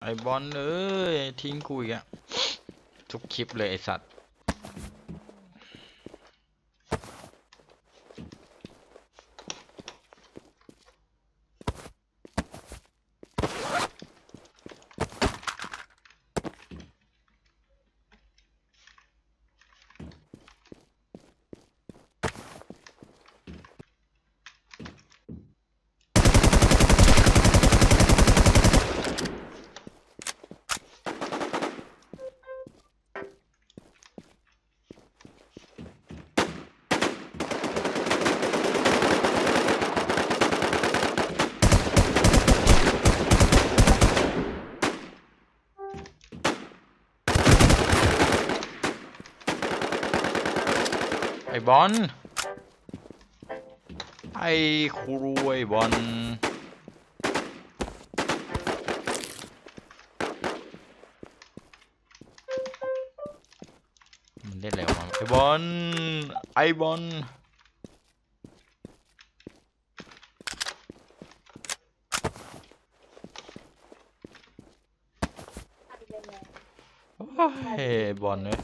ไอบอลเอ้ยทิ้งกูอีกอะทุกคลิปเลยไอสัตว์ บอลไอ้ครูไอบอลมันเล่นอะไรวะไอ้บอลไอ้บอลโอ้บอลเนย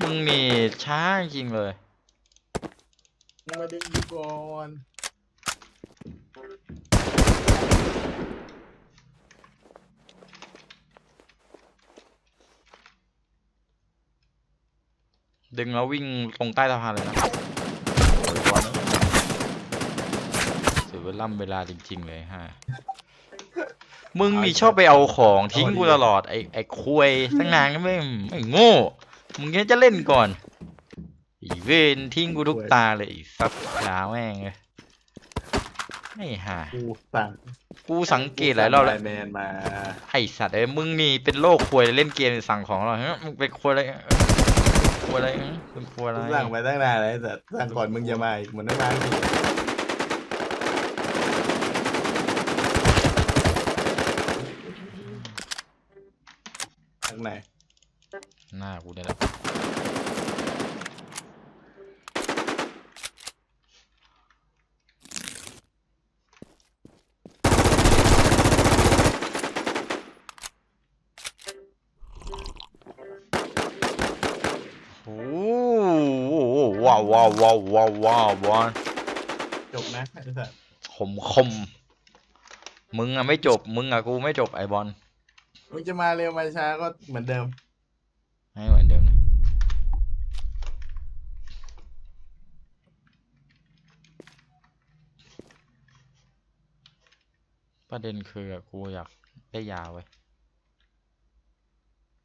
มึงมี ช้าจริงเลยมึงมาดึงกูก่อนดึงแล้ววิ่งตรงใต้สะพานเลยนะเสียเวลาเวลาจริง ๆ เลยฮะ มึงนี่ชอบไปเอาของทิ้งกูตลอด ไอ้ไอ้คุยตั้งนานก็ไม่ไม่โง่ มึงแค่จะเล่นก่อนอี เวนทิ้งกูทุกตาเลยไอีสัตว์ยาแม่งเลยไม่ห่ากูสั่งกูสังเกตหลายรอบแล้วไลน์แมนมาไอสัตว์เอ้ยมึงนี่เป็นโรคควยเล่นเกมสั่งของเหรอฮะมึงเป็นควยอะไรควยอะไรฮะเป็นควยอะไรกูสั่งไปตั้งนานแล้วแต่สั่งก่อนมึงจะมาอีกเหมือนไม่มาอีกทางไหนหน้ากูเนี่ยแหละโอ้โห ว้าวว้าวว้าวว้าวว้าวว้าวจบนะไอ้สัสคมคมมึงอะไม่จบ มึงอะกูไม่จบไอบอลมึงจะมาเร็วมาช้าก็เหมือนเดิมให้เหมือนเดิมนะประเด็นคืออะกูอยากได้ยาไว้ย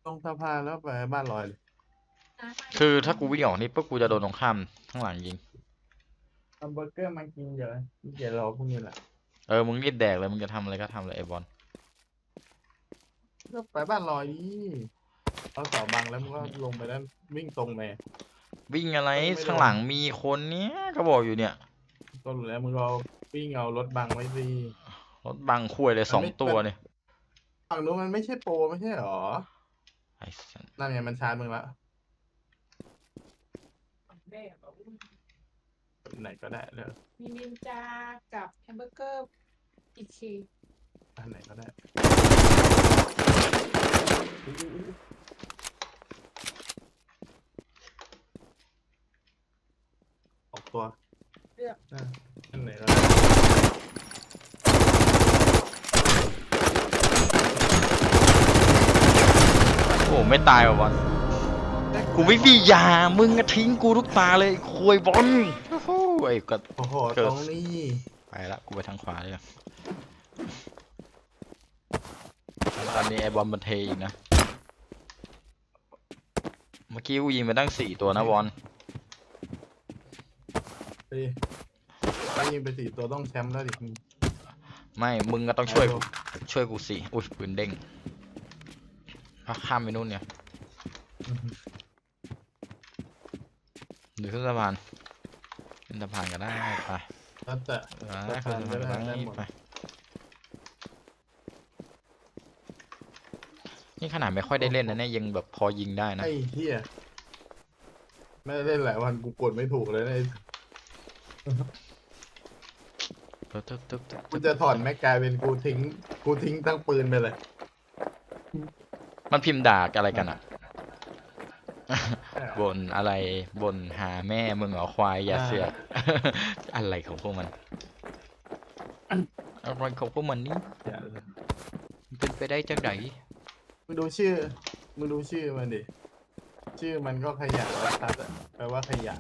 ตรงสะพานแล้วไปบ้านลอยเลย คือถ้ากูวิ่งออกนี่ปุ๊บกูจะโดนตรงข้ามข้างหลังยิงทำเบอร์เกอร์มากินเยอะเดี๋ยวรอพรุ่งนี้แหละเออมึงรีบแดกเลยมึงจะทำอะไรก็ทำเลยไอบอลก็ไปบ้านลอยดิเอาเสาบังแล้วมึงก็ลงไปด้านวิ่งตรงไปวิ่งอะไรไม่โดนข้างหลังมีคนเนี้ยก็บอกอยู่เนี่ยก็รู้แล้วมึงก็วิ่งเอารถบังไว้สิรถบังคุยเลยสองมันไม่ตัวมันเนี่ยฝั่งนู้นมันไม่ใช่โปรไม่ใช่หรอไอ้สัสนั่นไงมันชาร์จมึงละ ไหนก็ได้เลยมีนินจากับแฮมเบอร์เกอร์อีกทีอันไหนก็ได้ออกตัวเลือกอะอันไหนก็ได้โอ้ไม่ตายว่ะบอล กูไม่มียา มึงก็ทิ้งกูทุกตาเลยคุยบอลโอ้โหไอ้ก็โอ้โหเกิดตรงนี้ไปละกูไปทางขวาเลยอะตอนนี้ไอ้บอลมันเทอีกนะ เมื่อกี้กูยิงไปตั้งสี่ตัวนะบอลดิถ้ายิงไปสี่ตัวต้องแชมป์แล้วดิไม่ มึงก็ต้องช่วยกูช่วยกูสิ อุ้ยปืนเด้งพักข้ามไปนู่นเนี่ย หรือขึ้นสะพานขึ้นสะพานก็ได้ไปแล้วแต่ไปขึ้นสะพานก็ได้ได้ได้หมดไปนี่ขนาดไม่ค่อยได้เล่นนะเนี่ยยังแบบพอยิงได้นะไอ้เหี้ยไม่ได้เล่นหลายวันกูกดไม่ถูกเลยนะไอ้ตึ๊บตึ๊บตึ๊บตึ๊บกูจะถอดแม็กกลายเป็นกูทิ้ง กูทิ้งทั้งปืนไปเลย มันพิมพ์ด่าอะไรกันอะ บนอะไรบนหาแม่มึงเหรอควายอย่าอ่าเสือกอะไรของพวกมันอะไรของพวกมันนี่อย่ามันเป็นไปได้จังไดมึงดูชื่อ มึงดูชื่อมันดิ ชื่อมันก็ขยะวัชัดอะแปลว่าขยะ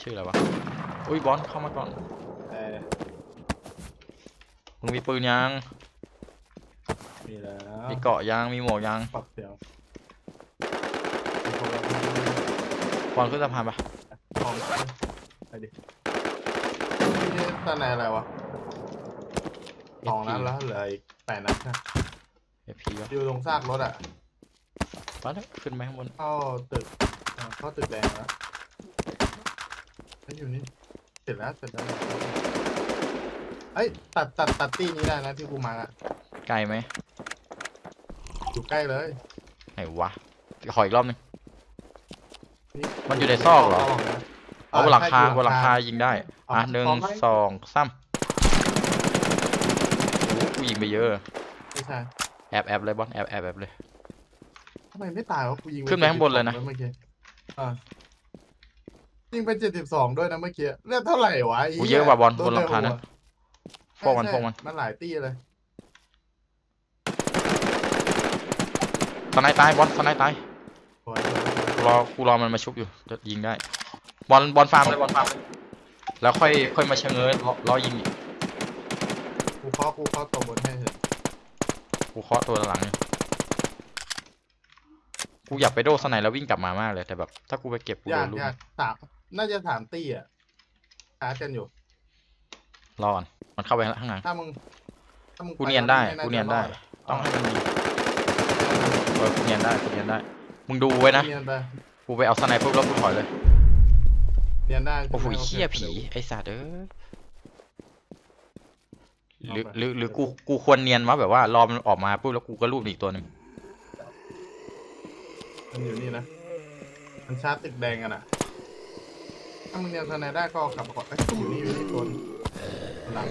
ชื่ออะไรวะ อุ้ยบอลเข้ามาก่อนแต่มึงมีปืนยัง มีแล้ว มีเกราะยัง มีหมวกยังปรับเสียง บอลขึ้นสะพานปะของไปดินี่ตอนไหนอะไรวะสองนัดแล้วเหลืออีกแปดนัดนะเอพีวะอยู่ตรงซากรถอะมาแล้วขึ้นไปข้างบนเข้าตึกอ่าเข้าตึกแดงแล้วไอ้ยอยู่นี่เสร็จแล้วเสร็จแล้วเอ้ยตัดตัดตัดตี้นี้ได้นะที่กูมาอะไกลไหมอยู่ใกล้เลยไหนวะขออีกรอบหนึง มันอยู่ในซอกเหรอ เอาบนหลังคาบนหลังคายิงได้ อะหนึ่งสองสามโอ้กูยิงไปเยอะ ไม่ใช่แอบแอบเลยบอลแอบแอบแอบเลย ทำไมไม่ตายวะกูยิงขึ้นไปข้างบนเลยนะ72เมื่อกี้อ่ายิงไปเจ็ดสิบสองด้วยนะเมื่อกี้เลือดเท่าไหร่วะไกูเยอะกว่าบอลโดบนหลังคานั้นใช่พวกมันใช่พวกมันมันหลายตี้เลยสไนด์ตายบอลสไนด์ตายสวยสวยกู รอกูรอมันมาชุบอยู่จะยิงได้ บอลบอลฟาร์มเลยบอลฟาร์มเลยแล้วค่อยค่อยมาเชงเง้อรอรอยิงอีกกูเคาะกูเคาะตัวบนให้เถอะกูเคาะตัวหลังเนี่ยกูอยากไปโดสไนด์แล้ววิ่งกลับมามากเลยแต่แบบ ถ้ากูไปเก็บกูยาโดกนลูกยากสามน่าจะสามตี้อะชาร์จกันอยู่รอก่อนมันเข้าไปข้างหลังถ้ามึงถ้ามึงกูปเนียนได้แล้วกูเนียนได้าจะรต้องให้มันยิงเออกูเนียนได้กูเนียนได้ มึงดูไว้อดนะ เนียนไปกูไปเอาสไนด์ปุ๊บแล้วกูถอยเลย เนียนได้โอ้โหใช่ไหมเหี้ยโอคผีดี๋วไอ้สัตว์เอ้ยหรือเอาไปหรือหรือกูกูควรเนียนวะแบบว่ารอมันออกมาปุ๊บแล้วกูก็รูปอีกตัวหนึ่งมันอยู่นี่นะ มันชาร์จตึกแดงกันอะ ถ้ามึงเนียนทนายได้ก็เอากลับมาก่อนเอ้ยอยู่นี่อยู่นี่ตัวนึงหลัง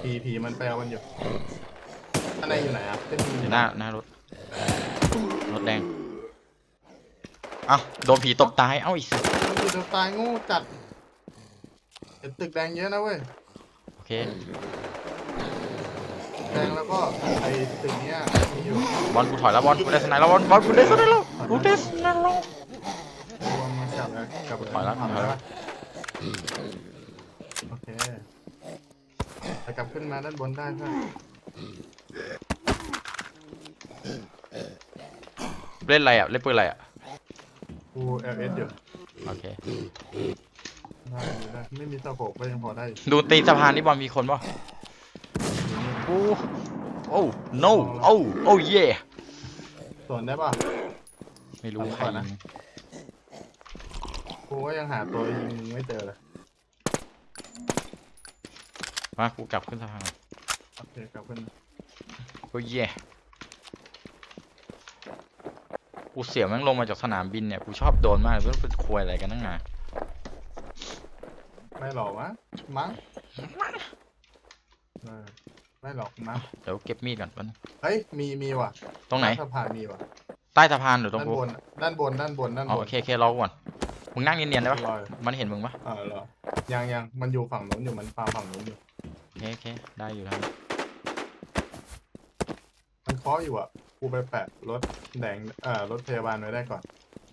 ผีผีมันแปลมันอยู่ทนายอยู่ไหนอะเป็นอยู่หน้าหน้ารถ รถแดง เอ้าโดนผีตบตาย เอ้าอีสัตว์มันอยู่ตรงตายโงูจัดเห็นตึกแดงเยอะนะเว้ยโอเค แดงแล้วก็ไอ้ตึกเนี้ยมีอยู่บอลกูถอยแล้วบอลกูได้สไนด์แล้วบอลบอลกูได้สไนด์แล้วกูได้สไนด์แล้ว รวมมันกลับแล้วกลับถอยแล้วถอยแล้ว โอเคแต่กลับขึ้นมาด้านบนได้ใช่ เล่นอะไรอะ เล่นปืนอะไรอะ กูเอลเอสอยู่โอเค ได้อยู่ได้ไม่มีสะโพกก็ยังพอได้อยู่ดูตีนสะพานนี่บอลมีคนป่ะโอ้โอ้ no โอ้ โอ้ yeah ส่วนได้ป่ะ ไม่รู้เอาใครก่อนนะยิงกูก็ยังหาตัวยิงมึงไม่เจอเลยมากูกลับขึ้นสะพานโอเคกลับขึ้น โอ้ yeah กูเสียวแม่งลงมาจากสนามบินเนี่ยกูชอบโดนมากเลยมันเป็นควยอะไรกันนั่งนาไม่หรอกมะมั้งเออไม่หรอกมั้งเดี๋ยวเก็บมีดก่อนแป๊บนึงเฮ้ยมีมีว่ะ ตรงไหนสะพานมีว่ะใต้สะพานหรือตรงด้านกูบนด้านบนด้านบนด้านอ๋อบโอนเคโอเครอกูก่อนมึงนั่งเนียนๆได้ปะลอยมันเห็นมึงปะเออเหรอยังยังมันอยู่ฝั่งนู้นอยู่มันฟาร์มฝั่งนู้นอยู่โอเคโอเคได้อยู่ครับมันเคาะอยู่อะ กูไปแปะรถแดงเอ่อรถพยาบาลไว้ได้ก่อน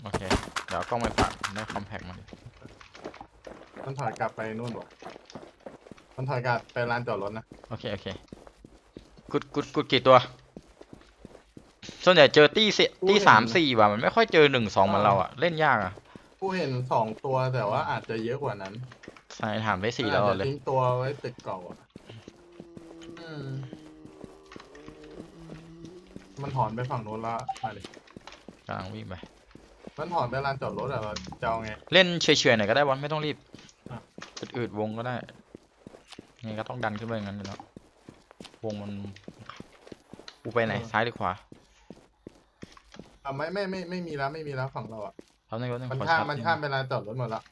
โอเค เดี๋ยวเอากล้องไปปักได้คอมแพกมาดิมันถอยกลับไปนู่นว่ะมันถอยกลับไปลานจอดรถนะ โอเค โอเค กุดกุดกุดกี่ตัว ส่วนใหญ่เจอตี้เสตี้สามสี่ว่ะ มันไม่ค่อยเจอหนึ่งสองเหมือนเราอะเล่นยากอะกูเห็นสองตัวแต่ว่าอาจจะเยอะกว่านั้นใช่ถามได้สี่แล้วอาจจะเลย ทิ้งตัวไว้ตึกเก่าอะอืม มันถอนไปฝั่งนู้นและมาดิกำลังวิ่งไป มันถอนไปลานจอดรถอะเราจะเอาไง เล่นเฉยๆหน่อยก็ได้บอลไม่ต้องรีบอะ อืดๆวงก็ได้ยังไงก็ต้องดันขึ้นไปอย่างนั้นอยู่แล้ววงมันกูไปไหนซ้ายหรือขวาเราเอาไม่ไม่ไม่ไม่มีแล้วไม่มีแล้วฝั่งเราอะแล้วนึงแล้วนึงมันขอข้ามชาร์จมันนิดข้ามนึงเวลานจอดรถหมดแล้ว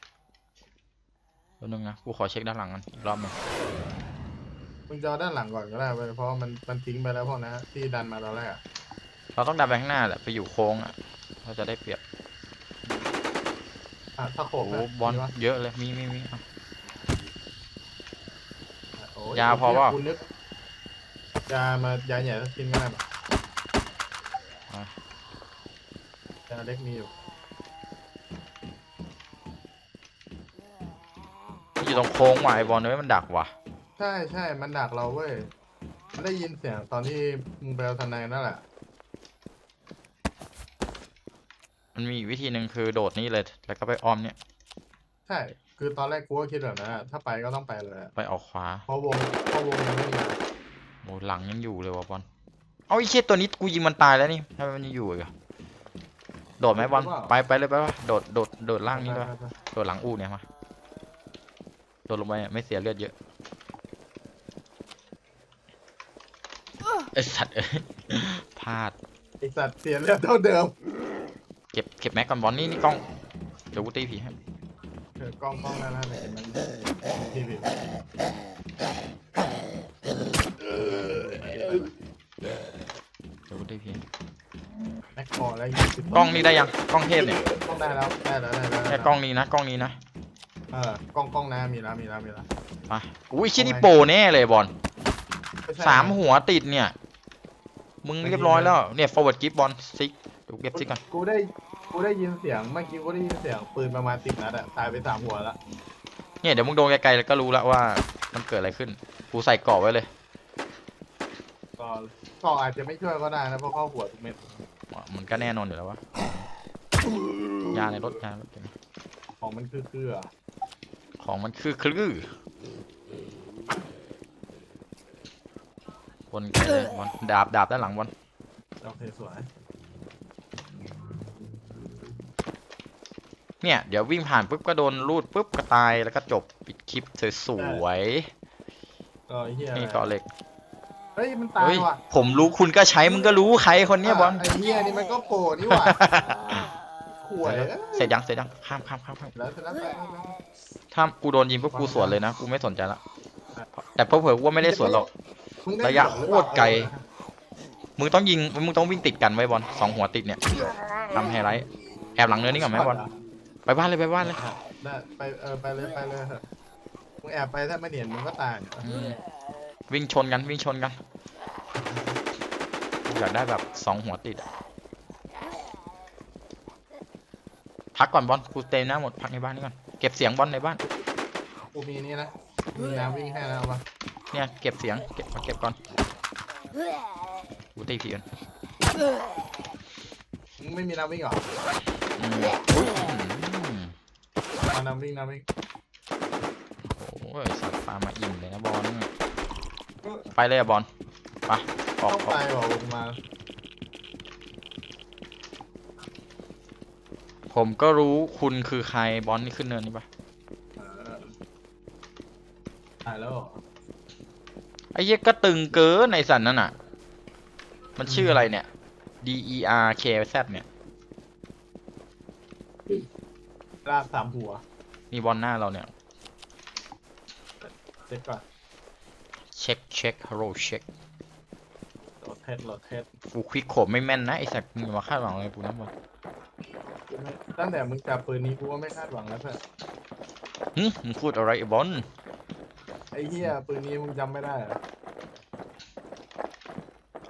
แล้วนึงนะกูขอเช็คด้านหลังกันอีกรอบหนึง มึงจะเอาด้านหลังก่อนก็ได้เว้ยเพราะว่ามันมันทิ้งไปแล้วพวกนะที่ดันมาตอนแรกอะเราต้องดันไปข้างหน้าแหละไปอยู่โค้งอะเราจะได้เปรียบอะถ้าโขโอ้กโหบอลมีปะเยอะเลยมีมีมีเอา โอ้ยาพอเปล่ากูนึกยามายาใหญ่สักชิ้นก็ได้ปะอะยาเล็กมีอยู่อยู่ตรงโค้งว่ะไอ้บอลเอ้ยมันดักว่ะ ใช่ใช่มันดักเราเว้ยมันได้ยินเสียงตอนที่มึงไปเอาทนายนั่นแหละ มันมีอีกวิธีหนึ่งคือโดดนี่เลย แล้วก็ไปอ้อมเนี่ย ใช่ คือตอนแรกกูก็คิดแบบนั้นอะถ้าไปก็ต้องไปเลยอะไปออกขวาเพราะวงเพราะวงมันไม่มาโอ้หลังยังอยู่เลยว่ะบอลเอาไอ้เชี่ยตัวนี้กูยิงมันตายแล้วนี่ทำไมมันยังอยู่อีกอะโดดไหมบอลไปไปเลยไปวะโดดโดดโดดล่างนี้ด้วยไปไปไปโดดหลังอูเนี่ยมาโดดลงไปไม่เสียเลือดเยอะ อสัตว์เอ้ยพลาด ไอสัตว์เสียเลือดเท่าเดิมเก็บเก็บแม็กก่อนบอลนี่นี่กล้อง เดี๋ยวกูตีผีให้เออกล้องกล้องนั่นนั่นเห็นมันทีวีเดี๋ยวกูตีผีแม็กคอแล้วยี่สิบกล้องนี่ได้ยังกล้องเทพเนี่ยกล้องได้แล้วได้แล้วได้แล้วได้แค่แล้วกล้องนี้นะกล้องนี้นะเออกล้องกล้องหน้ามีแล้วมีแล้วมีแล้วมาอุ้ยชิ้นนี้โปรแน่เลยบอลไใช่สามหัวติดเนี่ย มึงเรียบร้อยแล้ว เนี่ย forward grip บอลซิกเดี๋ยวกูเก็บซิกก่อนกูได้กูได้ยินเสียงเมื่อกี้กูได้ยินเสียงปืนประมาณสิบนัดอะตายไปสามหัวแล้วเนี่ยเดี๋ยวมึงโดนไกลๆแล้วก็รู้แล้วว่ามันเกิดอะไรขึ้น กูใส่เกราะไว้เลยก็ก็อาจจะไม่ช่วยก็ได้นะเพราะเข้าหัวทุกเม็ดมันก็แน่นอนอยู่แล้ววะยาในรถยาในรถเก็บของมันคือคืออะของมันคือคลื่ บนไกลเลยบอลดาบดาบด้านหลังบอลโอเคสวยเนี่ย เดี๋ยววิ่งผ่านปุ๊บก็โดนรูดปุ๊บก็ตายแล้วก็จบปิดคลิปสวยก็ไอ้เหี้ยๆนี่เกาะเหล็กเฮ้ยมันตายเฮ้ยว่ะผมรู้คุณก็ใช้มึงก็รู้ใครคนเนี้ยบอล ไอ้เหี้ยนี่มันก็โผล่นี่หว่าข่วยเสร็จยังเสร็จยังข้ามข้ามข้ามข้ามแล้วเสร็จแล้วไปแล้วไปถ้ากูโดนยิงปุ๊บกูสวนเลยนะกูไม่สนใจละแต่เผื่อๆกูว่าไม่ได้สวนหรอก มึงได้ระยะเหอหรือโคเปล่าตรไกล มึงต้องยิง มึงต้องวิ่งติดกันไว้บอลสองหัวติดเนี่ยทำไฮไลท์แอบหลังเนินนี่ก่อนไหมบอล ไปบ้านเลยไปบ้านเลยได้ไปเออไปเลยไปเลยเถอะมึงแอบไปถ้าไม่เห็นมึงก็ตายอืมวิ่งชนกันวิ่งชนกันอยากได้แบบสองหัวติดอะพักก่อนบอลกูเต็มหน้าหมดพักในบ้านนี่ก่อน เก็บเสียงบอลในบ้าน กูมีนี่นะมีน้ำวิ่งให้แล้วปะ เนี่ยเก็บเสียงเก็บมาเก็บก่อนกูตีผีกันมึงไม่มีน้ำวิ่งเหรออืมอุ๊ยอืมเอาน้ำวิ่งน้ำวิ่งโอ้ยสัตว์ปลามาอิ่มเลยนะบอลไปเลยอะบอลไปออกต้องออกไปบอกลงมาผมก็รู้คุณคือใครบอลนี่ขึ้นเนินนี่ปะเออตายแล้วเหรอไอ้เหี้ยก็ตึงเกินในสันนั่นน่ะ มันชื่ออะไรเนี่ย D E R K Z เนี่ย ลากสามหัวนี่บอลหน้าเราเนี่ย เช็คก่อนเช็คเช็คฮัลโหลเช็คโหลดเทสโหลดเทสกูควิกโขมไม่แม่นนะไอ้สัตว์มึงอย่ามาคาดหวังอะไรกูนะบอลไม่ตั้งแต่มึงจับปืนนี้กูก็ไม่คาดหวังแล้วเพื่อนหึมึงพูดอะไรไอ้บอล ไอ้เหี้ยปืนนี้มึงจำไม่ได้เหรอ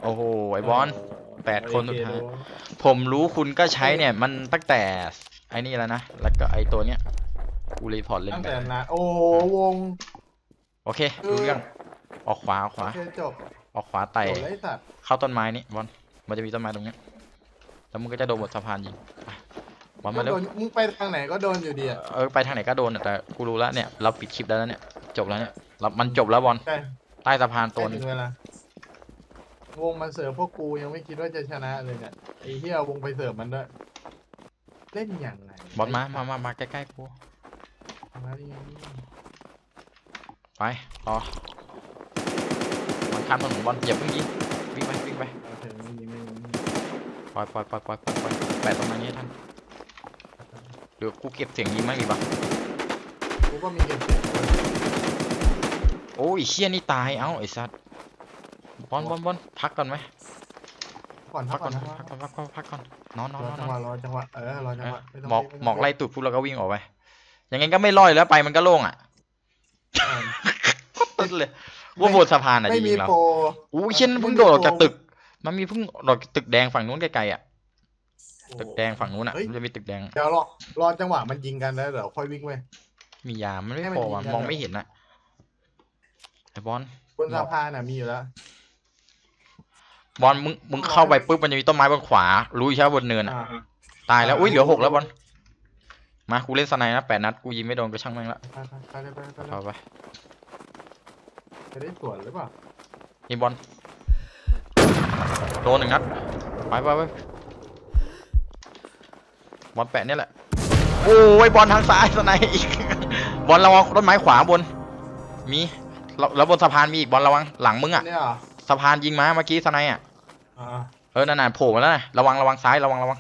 โอ้โหไอ้บอลเแปดคนสุดท้ายโอเคผมรู้คุณก็ใช้เนี่ยมันตั้งแต่ไอ้นี่แล้วนะ แล้วก็ไอ้ตัวเนี้ยกูรีพอร์ตเล่นตั้งไปแต่นานโอ้โหวงโอเครู้เรื่องออกขวาออกขวา โอเคจบออกขวาไต่จบแล้วไอ้สัตว์เข้าต้นไม้นี่บอลมันจะมีต้นไม้ตรงเนี้ยแล้วมึงก็จะโดนบนสะพานยิงไปบอลมาเร็วโดนมึงไปทางไหนก็โดนอยู่ดีอะเออไปทางไหนก็โดนอะแต่กูรู้แล้วเนี่ยเราปิดคลิปแล้วนะเนี่ยจบแล้วเนี่ย เรามันจบแล้วบอลใกล้ใต้สะพานใกตัล้วหนึถึงงเวลาวงมาเสิร์ฟพวกกูยังไม่คิดว่าจะชนะเลยเนี่ยไอ้เหี้ยวงไปเสิร์ฟมันด้วยเล่นอย่างไรบอลมามามามาใกล้ๆกูมาดิไปต่อมันข้ามถนนบอลอย่าเพิ่งยิงวิ่งไปวิ่งไปโอเคไม่ยิงไม่ยิงไปล่อยปล่อยปล่อยปล่อยปล่อยปล่อยแปะตรงนั้นนี้ท่านเดี๋ยวกูเก็บเสียงยิงมั้งดีปะกูก็มีเก็บเสียงด้วย โอ้ยเชี่ยนี่ตายเอ้าไอ้สัตว์บอลบอลบอลพักก่อนไหมก่อนพัพักกก่ก่ออนนพัพักกก่ก่ออนนพักก่อนพักก่อนนอนนอนรนออนจันงหอวะนรอจังหวะเออรอจังหวะไม่ต้องหมอกรีบหมอกไล่ตูดพูดแล้วก็วิ่งออกไปยังไงก็ไม่ลอยแล้วไปมันก็โล่งอะเออตึ้นเลยว่าบนสะพานอะจไม่มีริงๆแล้วโปร อู้ยเช่นไม่เพิ่งมีโดดออกโปรจากตึก มันมีเพิ่งโดดจากตึกแดงฝั่งนู้นไกลๆอะตึกแดงฝั่งนู้นอะเฮ้ย มันจะมีตึกแดงเดี๋ยวรอรอจังหวะมันยิงกันแล้วเดี๋ยวค่อยวิ่งไป มียามันไม่ให้มันพอว่ะยิงกัน มองเหรอไม่เห็นอะไอ้ บอลบนสะพานน่ะมีอยู่แล้ว บอลมึงมึงเข้าไปปุ๊บมันจะมีต้นไม้บนขวารู้ใช่ไหมบนเนินอะอ่าตายแล้วอ่าอุ้ยเหลือหกแล้วบอลมากูเล่นสไนด์นะแปดนัดกูยิงไม่โดนก็ช่างแม่งละไปไปไปเลยไปเลยไปเลยเอาไปจะได้สวนหรือเปล่านี่บอลโดนหนึ่งนัดไปไปไปบอลแปะเนี่ยแหละโอ้ยบอลทางซ้ายสไนด์อีกบอลระวังต้นไม้ขวาบน มี แล้วแล้วบนสะพานมีอีกบอลระวังหลังมึงอะเนี่ยเหรอสะพานยิงมาเมื่อกี้สไนด์อะอ่าเออนั่นๆโผล่มาแล้วนะระวังระวังซ้ายระวังระวัง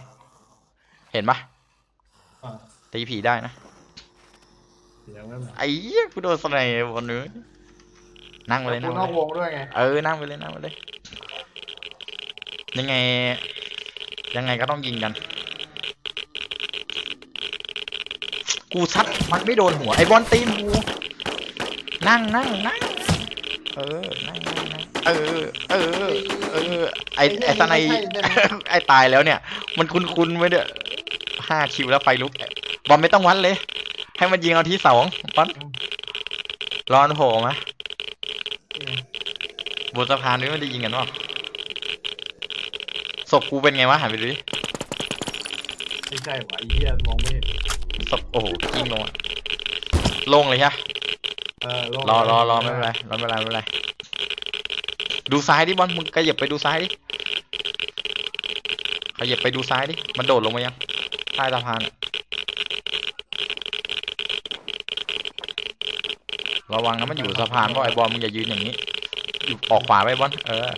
เห็นปะอ่าตีผีได้นะเสียงไม่มาไอ้เหี้ยกูโดนสไนด์บนเนื้อนั่งไปเลยกูนั่งนไปอกเลยวงด้วยไง เออนั่งไปเลยนั่งไปเลย ยังไง ยังไงก็ต้องยิงกัน กูซัดมันไม่โดนหัวไอ้บอลตีนกูนั่งนั่งนั่ง เออนั่งนั่งนั่งเออ เออ เออ ไอไอสไนด์ม่ใช่ใช่ไหมไอตายแล้วเนี่ย มันคุ้นๆไว้เด้อห้าคิวแล้วไฟลุก บอลไม่ต้องวัดเลย ให้มันยิงเอาที่สองบอลรอนโผล่มาบนสะพานนี้มันได้ยิงกันวะศพกูเป็นไงวะหันไปดูดิไม่ใช่หวะไอ้เหี้ยมองไม่เห็นศพโอ้โหยิงลงอะโล่งเลยใช่ปะ เออโล่งรอรอรอไม่เป็นไรรอไม่เป็นไรไม่เป็นไร ดูซ้ายดิบอลมึงขยับไปดูซ้ายดิขยับไปดูซ้ายดิ มันโดดลงมายัง ใต้สะพานอะระวังนะมันอยู่สะพานเพราะไอ้บอลมึงอย่ายืนอย่างนี้ อยู่ออกขวาไปบอลเออ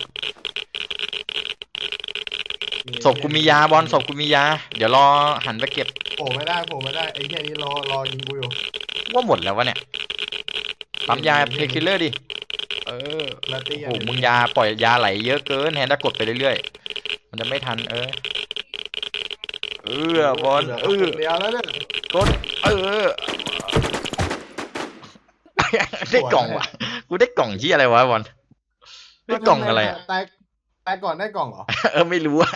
ศพกูมียาบอลศพกูมียา เดี๋ยวรอหันไปเก็บ โผล่ไม่ได้โผล่ไม่ได้ไอ้เหี้ยนี้รอรอยิงกูอยู่ว่าหมดแล้ววะเนี่ย ปั๊มยาเพคิลเลอร์ดิ เออลาตี้โอ้โหมึงยาปล่อยยาไหลเยอะเกินแทนถ้ากดไปเรื่อยๆ มันจะไม่ทันเออ เออบอลเออเดียวแล้วเนี่ยกดเออได้กล่องว่ะ กูได้กล่องที่อะไรวะบอลได้กล่องอะไรอะตายตายก่อนได้กล่องเหรอ เออไม่รู้อะ